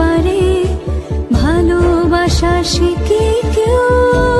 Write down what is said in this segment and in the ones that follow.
পারে ভালোবাসা শিখে কেউ?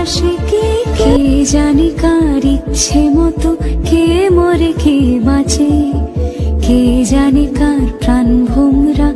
ভালোবাসা সে কে? কে জানে কার ইচ্ছে মতো? কে মরে, কে বাঁচে? কে জানে কার প্রাণ ভোমরা?